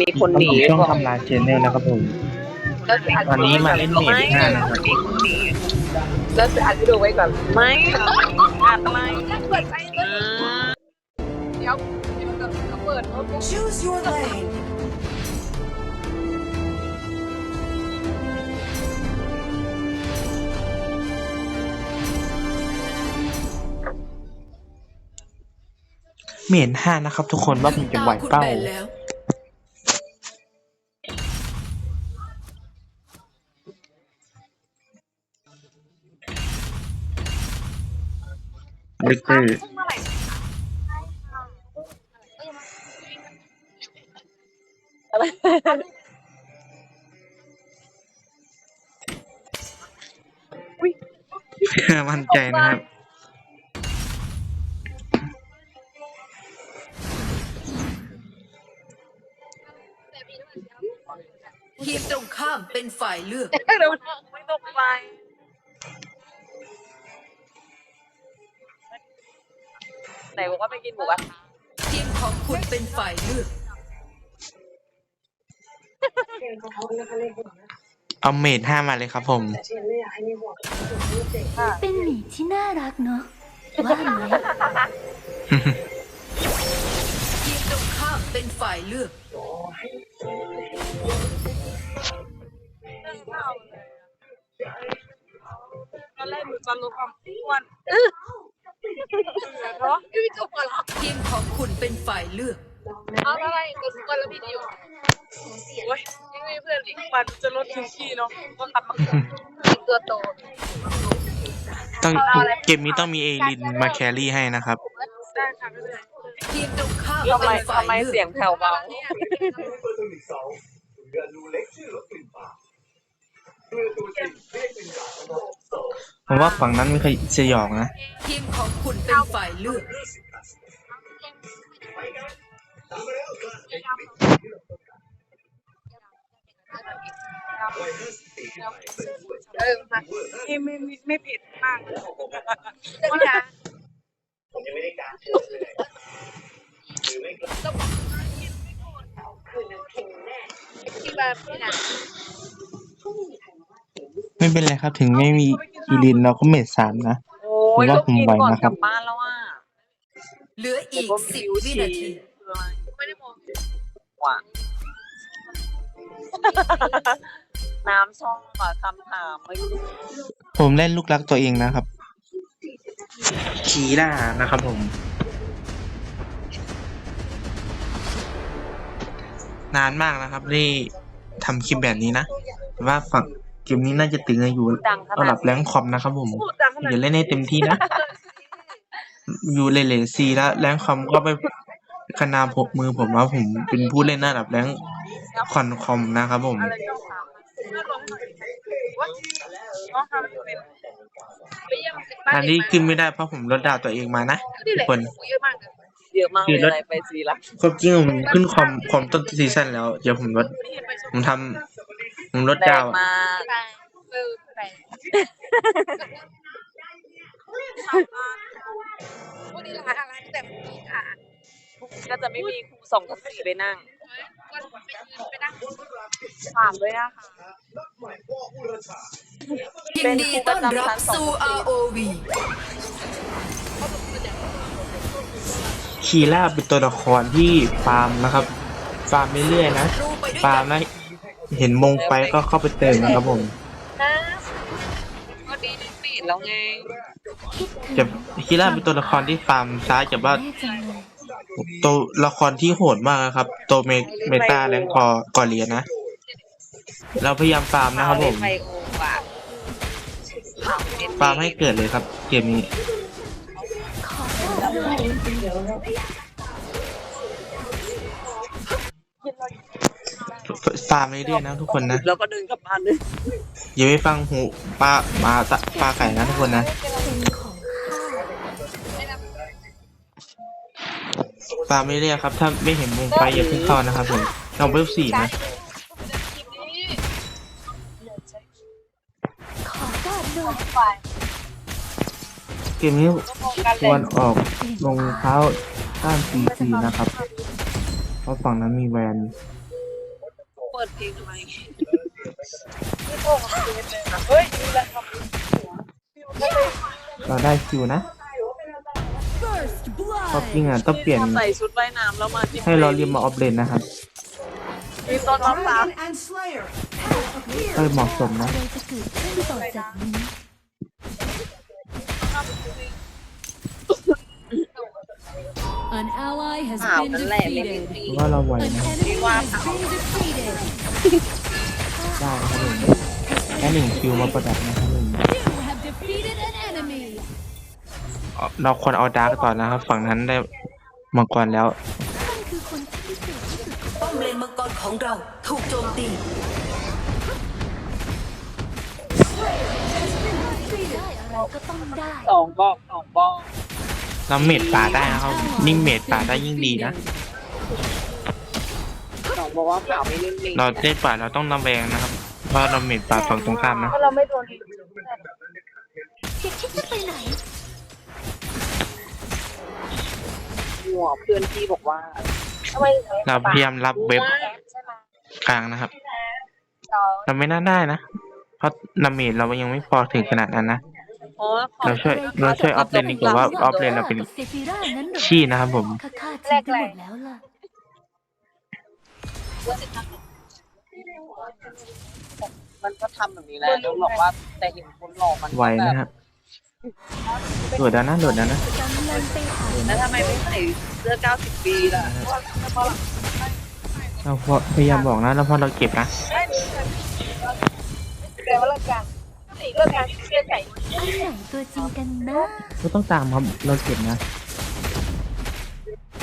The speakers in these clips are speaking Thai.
มีคนหนีผมช่องบอกทำลายเชนเนลนะครับผม แล้วจะอัดวันนี้มาเล่นเมดไม่ห้ามันมีคนหนีแล้วจะอัดวิดีโอไว้ก่อนไม่อัดไม่เปิดไปเลยเดี๋ยวเดี๋ยวจะเปิดโน้ตบุ๊ก Choose your lane. เมดห้านะครับทุกคนว่าผมจะไหวเป้า คุณแบนแล้วลิกเตอร์มั่นใจนะครับ ทีมตรงข้ามเป็นฝ่ายเลือกเดี๋ยวไม่ตกไป ไหนบอกว่าไปกินหมูกระทะทีมของคุณเป็นฝ่ายเลือกเอาเมดห้ามาเลยครับผม เป็นหมีที่น่ารักเนาะว่าไหม เป็นฝ่ายเลือก เอาอะไรก็อ้วนแล้วพี่ดิวโอ้ยยังมีเพื่อนอีกวันจะลดถึงขี้เนาะก็กลับมาตัวโตต้องเกมนี้ต้องมีเอลินมาแครี่ให้นะครับ ได้ค่ะไม่เป็นไรทีมตรงข้ามทำไมเป็นฝ่ายทำไมเลือกเสียงแผ่วเบาผมว่าฝั่งนั้นไม่เคยสยองนะ ทีมของคุณเป็นฝ่ายเลือก เออมาไม่ไม่ไม่ไม่เผ็ดมากว่าจะผมยังไม่ได้การเชื่อเลยหรือไม่กลับที่แบบนี่นะไม่เป็นไรครับ ถึงไม่มีอีลินเราก็เมดสามนะ โอ้ยผมว่าผมไหวนะครัลับบบ้านแล้วอะ เหลืออีกสิบวินาทีไม่ได้มองว่ะน้ำช่องอะคำถามไม่รู้ผมเล่นลูกรักตัวเองนะครับ ขีล่านะครับผม นานมากนะครับที่ทำคลิปแบบนี้นะแต่ว่าฝั่งเกมนี้น่าจะตึงอยู่ดังขระนาดัดบแรงคอมนะครับผม พูดดังขนาดเดี๋ยวเล่นให้เต็มที่นะ อยู่เลเลซีแล้วแรงคอมก็ไปขนามผมมือผมว่าผมเป็นผู้เล่นระดับแรงคอนคอมนะครับผมอะไรต้องถามเพื่อนร้องหน่อยว่าน้องทำเป็นไปเยี่ยมบ้าอันนี้ขึ้นไม่ได้เพราะผมลดดาวตัวเองมานะทุกคนเยอะมากเยอะมากเลยอะไรไปซีละก็จริงผมขึ้นคอมคอมต้นซีซั่นแล้ว เดี๋ยวผมลดผมทำผมลดแรดางวอะมากเออแรง วันนี้ร้านอะไรแต่มีค่ะก็จะไม่มีครูสองกับสี่ไปนั่งฝากด้วยนะคะยินดีต้อนรับสู่ ROV คีล่าเป็นตัวละครที่ฟาร์มนะครับฟาร์มเรื่อยๆนะรูไปด้วยฟากัร์มนนะเห็นมงไปก็เข้าไปเติมนะครับผมนะก็ดีดีแล้วไง จะคีล่าเป็นตัวละครที่ฟาร์มซ้ายจะว่าตัวละครที่โหดมากนะครับ ตัวเมเมตาแรงคอกอเรียนนะ เราพยายามฟาร์มนะครับผมฟาร์มให้เกิดเลยครับ เกมนี้ ฟาร์มเรื่อยๆนะทุกคนนะ แล้วก็เดินกลับบ้านเลยอย่าไปฟังหูปลาปลาตะปลาไก่นะทุกคนนะเป็นของข้าฟาร์มเรื่อยๆครับ ถ้าไม่เห็นมงไปอย่าเพิ่งเข้านะครับผมเราเวลสี่นะขอได้เลยเกมนี้ควรออกรองเท้าต้านซีซีนะครับ เพราะฝั่งนั้นมีแวนเปิ ดเพลงทำไมพี่โทรมาคุยกันเลยนะเฮ้ยนี่แหละทำเราได้คิวนะ First เพราะ blood จริงอะต้องเปลี่ยนใส่ชุดว่ายน้ำแล้วมาที่ให้เราเรียนมาออฟเลนนะครับมีต้นมะพร้าว and Slayer เพื่อเหมาะสมนะอะไรจะเกิดขึ้นต่อจากนี้ An ally has ข่าว been นั่นแหละไม่ได้ defeated ตีเพราะว่าเราไหว An นะ enemy has been defeated ได้นะครับผมแค่หนึ่งคิวมาประดับนะครับผม You have defeated an enemy เอาเราควรเอาดาร์กต่อนะครับ ฝั่งนั้นได้มังกรแล้วท่านคือคนที่พิเศษที่สุดป้อมเลนมังกรของเราถูกโจมตีได้อะไรก็ต้องได้สองบอกสองบอก เราเมดป่าได้นะครับยิ่งเมดป่าได้ยิ่งดีนะสองบอกว่าข่าวไม่เล่นลิงเราเล่นป่าเราต้องระแวงนะครับ เพราะเราเมดป่าฝั่งตรงข้ามนะเพราะเราไม่โดนลิงคิดคิดจะไปไหน หัวเพื่อนพี่บอกว่าทำไมเราพยายามรับเว็บใช่ไหมกลางนะครับเราเราไม่น่าได้นะ เพราะดาเมจเรายังไม่พอถึงขนาดนั้นนะ อ๋อขอเราช่วยเราช่วยออฟเลนดีกว่าว่าออฟเลนเราเป็นกับเซฟิร่านั้นเหรอขี้นะครับผมข้าฆ่าทิ้งไปหมดแล้วล่ะมันก็ทำแบบนี้แหละต้องบอกว่าแต่เห็นคนหลอกมันไหวนะครับโหลดแล้วนะโหลดแล้วนะกำลังไปหาแล้วทำไมไม่ใส่เสื้อ90 ปีล่ะเราพยายามบอกนะแล้วพอเราเก็บนะแต่ว่าเลิ กกันเลิกกันเชื่อใจอันไหนตัวจริงกันนะก็ต้องตามครับเราเก็บนะ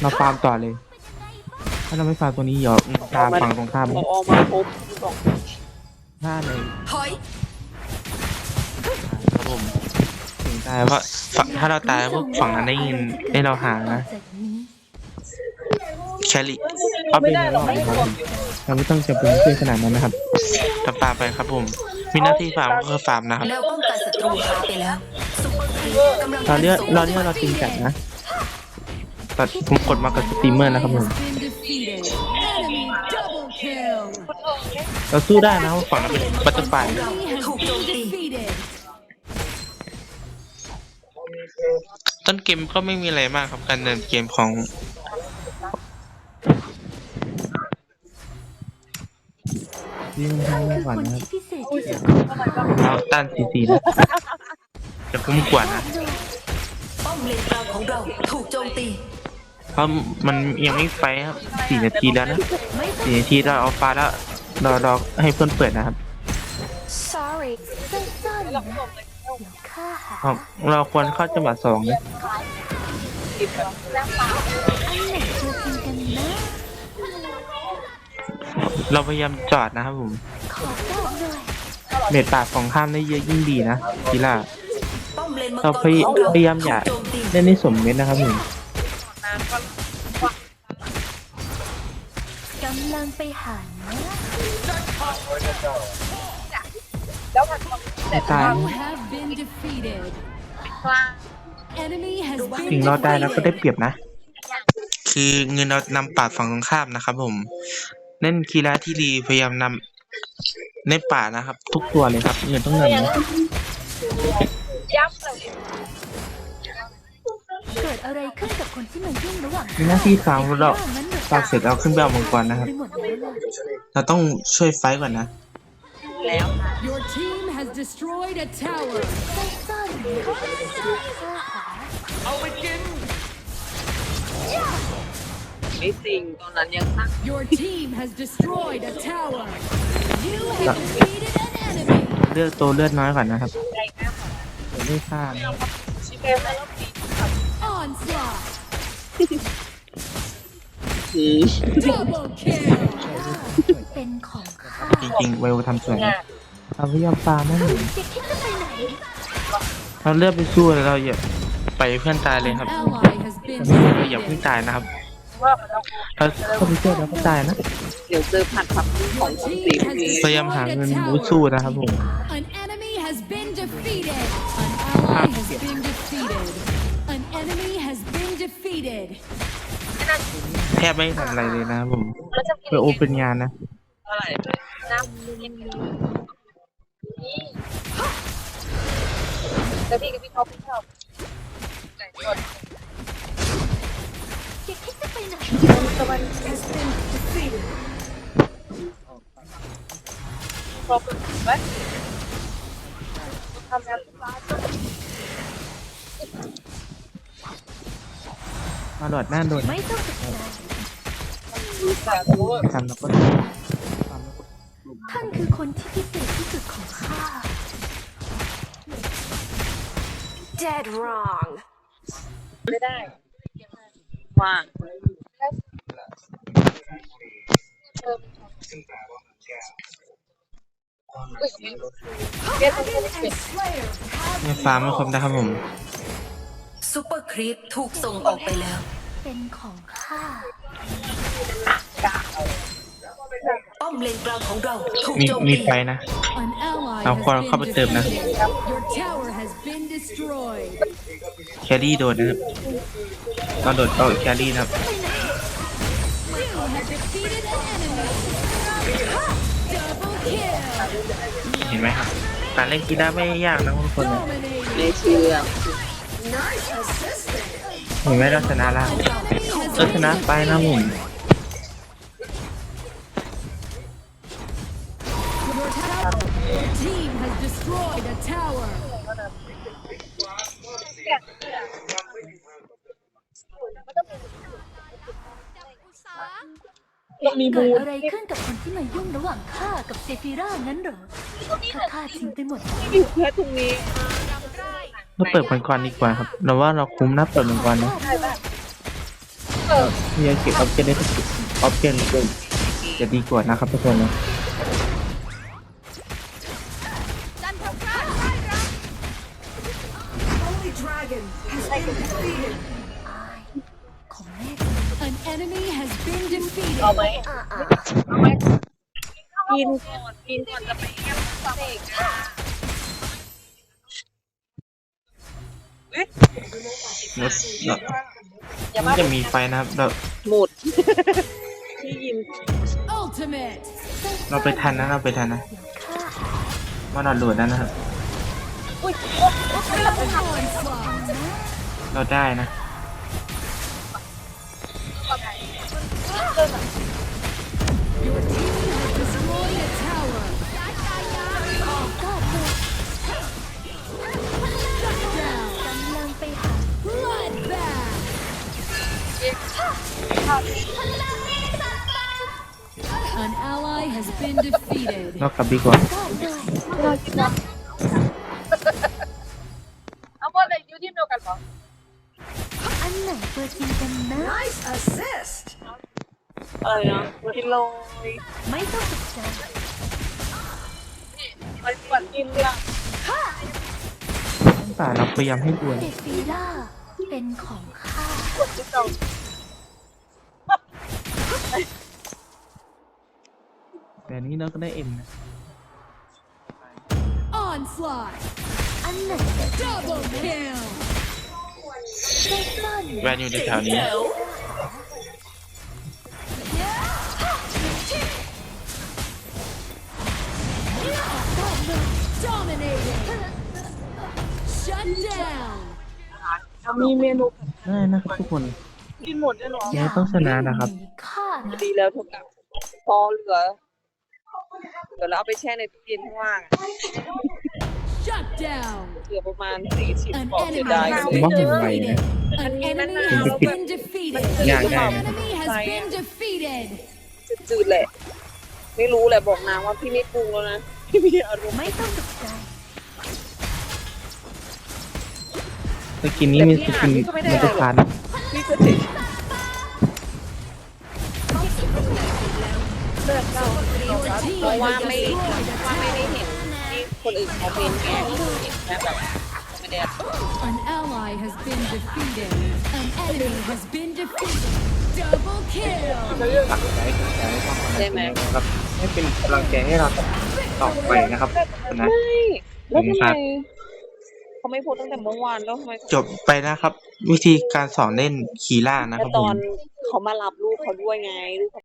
เราฟาร์มต่อเลย ถ้าเราไม่ฟาร์มตัวนี้เดี๋ยวตามฝั่งตรงข้ามพอออกมาพบบอกถ้าเลยถอยครับผมถึงตายเพราะฝั่งถ้าเราตายพวกฝั่งนั้นได้ยินได้เราห่างนะจากนี้แคลรี่ออฟเลไม่นได้เราเราไม่ไม่ได้ห่วงเราไม่ต้องจำเป็นเพื่อขนาดนั้นนะครับเราฟาร์มไปครับผม มีหน้าที่ฟาร์มก็คือฟาร์มนะครับแนวป้องกันศัตรูหายไปแล้วซุปเปอร์ครีปกำลังเราเรียกเราเรียกเราจริงจัดนะแต่ผมกดมากับสตรีมเมอร์นะครับผม เราสู้ได้นะครับฝั่งนั้นเป็นบัตเตอร์ไฟถูกโจมตีต้นเกมก็ไม่มีอะไรมากครับการเดินเกมของ ยิ่งท่านไม่คือหวัคนนนะครับที่พิเศษที่สุดของข้าเราต้านซีซีนะจะคุ้มกว่านะป้อมเลนกลางของเราถูกโจมตีเพราะมันยังไม่ไฟครับสี่นาทีแล้วนะสี่นาทีเราเอาฟ้าแล้วเราเราให้เพื่อนเปิดนะครับ sorry ซ่อนๆนะเดี๋ยวข้าหาเราเราควรเข้าจังหวะสองนะ เราพยายามจอดนะครับผมเม็ดปากของข้ามได้เยอะยิ่งดีนะกีฬาเลนมังกเราพยของเราพยายามอย่าเล่นให้สมเม็ดนะครับผมกำลังไปหาแล้วมันตายนะ have been defeated กา enemy has ถึงรอดได้แล้วก็ได้เปรียบนะ คือเงินเรานำปาดฝั่งตรงข้ามนะครับผม เล่นคีราที่ดีพยายามนำในป่านะครับ ทุกตัวเลยครับเงินต้องนำนะย้ำเลยเกิดอะไรขึ้นกับคนที่มายุ่งระหว่างมีหน้าที่ฟาร์มเรานั้นหรอฟาร์มเสร็จเราขึ้นไปเอามังกรนะครับไปหมดแล้วล่ะเราต้องช่วยไฟท์ก่อนนะ แล้ว your team has destroyed a tower ซ่อนๆนะข้าหา ไม่จริงตอนนั้นยังตั้ง your team has destroyed a tower you have defeated an enemy เลือกตัวเลือดน้อยก่อนนะครับใจแม่หมดเดี๋ยวได้ฆ่านะชิเกมแล้วปี onslaught อืม double kill เป็นของข้าจริงๆเวลทำสวยนะเราพยายามฟาร์มให้หนึ่งจะคิดจะไปไหนเราเลือกไปสู้เลยเราอย่าไปเพื่อนตายเลยครับ ally has been เราอย่าเพิ่งตายนะครับ ว่ามันต้องถ้าเข้าไปช่วยเราก็ตายนะ เดี๋ยวเจอผัดผักของสตรีมพีพยายามหาเงินบูทสู้นะครับผม An enemy has been defeated. An ally has been defeated. An enemy has been defeated. แทบไม่ทำอะไรเลยนะครับผมแล้วจะกินเพื่อโอเป็นงานนะ อะไรน้ำเย็นกันนี่แล้วพี่กับพี่ท็อปพี่ชอบไก่ทอดอย่าคิดจะไปไหนตะวัน พอเป็นไหมทำงานร้านมาหลอดหน้าโดนไม่ต้องตกใจรู้จักรู้ทำแล้วก็ทำแล้วก็ท่านคือคนที่พิเศษที่สุดของข้า Dead wrong ไม่ได้ ว่างเติมอุ้ยเรียกคนที่เป็นไม่ฟาร์มไม่ครบนะครับผมซูเปอร์ครีปถูกส่งออกไปแล้ว เป็นของข้าป้อมเลนกลางของเราถูกมีโจมมีตีไฟนะ เอาคน been เข้าไปเติมนะ แครี่โดนนะครับ ก็โดดเอาแครี่นะครับ You have defeated an enemy. Double kill. เห็นไหมครับการเล่นกีฬาไม่ยากนะทุกคนนะ Dominating. ไม่เชื่อเห็นไหมเราชนะแล้ว Enemy has เออชนะไปนะผม Your มีเกิมูดลอะไรขึ้นกับคนที่มายุ่งระหว่างข้ากับเซฟิร่างั้นเหรอข้าฆ่าทิ้งไปหมดแล้วอยู่แค่ตรงนี้เราเปิดมังกรดีกว่าครับเราว่าเราคุ้มนะเปิดมังกรนะได้ป่ะที่จะเก็บออบเจนได้ทุกออบเจนเลยจะดีกว่านะครับทุกคนนะ เอาไหมอ่าอ่าเอาไหมกินก่อนกินก่อนจะไปเยี่ยมเด็กอะเราเราอย่ามัมานจะมีไฟนะครับเราหมดที่ยิน Ultimate. เราไปทันนะเราไปทันนะข้าว่าเราโหลดแล้วนะครับ Onslaught. เราได้นะ Your team has destroyed a tower. ก็เลย Shut down. กำลังไปหา Bloodbath. An ally has been defeated. เรากลับดีกว่าก็เลยเอาว่าอะไรอยู่ที่เดียวกันเหรออันไหนตัวจริงกันนะอะไรนะกินเลยไม่ต้องตกใจมันกวนกินเลยป่าเราพยายามให้ดวนเซฟิร่าเป็นของข้ากวนที่เราแต่นี้เราก็ได้เอ็มนะ Onslaught. อันไหน Double kill. เล่นซ่อน แวนอยู่ในแถวนี้ Dominating. Shut down. มีเมนูได้นะครับทุกคนกินหมดแน่นอนแกต้องชนะนะครับหข้านะดีแล้วทุกอย่างพอเหลือเหลือแล้วเอาไปแช่ในตู้เย็นข้างล่างอะ Shut down. เหลือประมาณสี่สิบ An ฟองเสีย enemy ดาย has เลย been Bóng ngoài defeated. Anh An nhìn enemy anh has nào been defeated. Dạ, An dạ. enemy has Phải been á. defeated. จืดๆแหละ ไม่รู้แหละบอกนางว่าพี่ไม่ปรุงแล้วนะ พี่มีอารมณ์ไม่ต้องตกใจสกินนี้มีสกินมันจะขาดนะพี่ก็ติดเลิกเล่า Your team เพราะว่า has ไม่ destroyed a ว่าไม่ได้ tower. เห็นที่ คนอื่นเขาเป็นไงเห็นแค่แบบไม่ได้ An ally has been defeated. An enemy has been defeated. Double kill. ใช่ไหมครับให้เป็นกำลังใจให้เราต่อไปนะครับนะ ไม่แล้วทำครัไมบเขาไม่พูดตั้งแต่เมื่อวานแล้วทำไมจบไปนะครับ วิธีการสอนเล่นคีล่านะคแต่รับตผอม นเขามารับลูกเขาด้วยไงลูก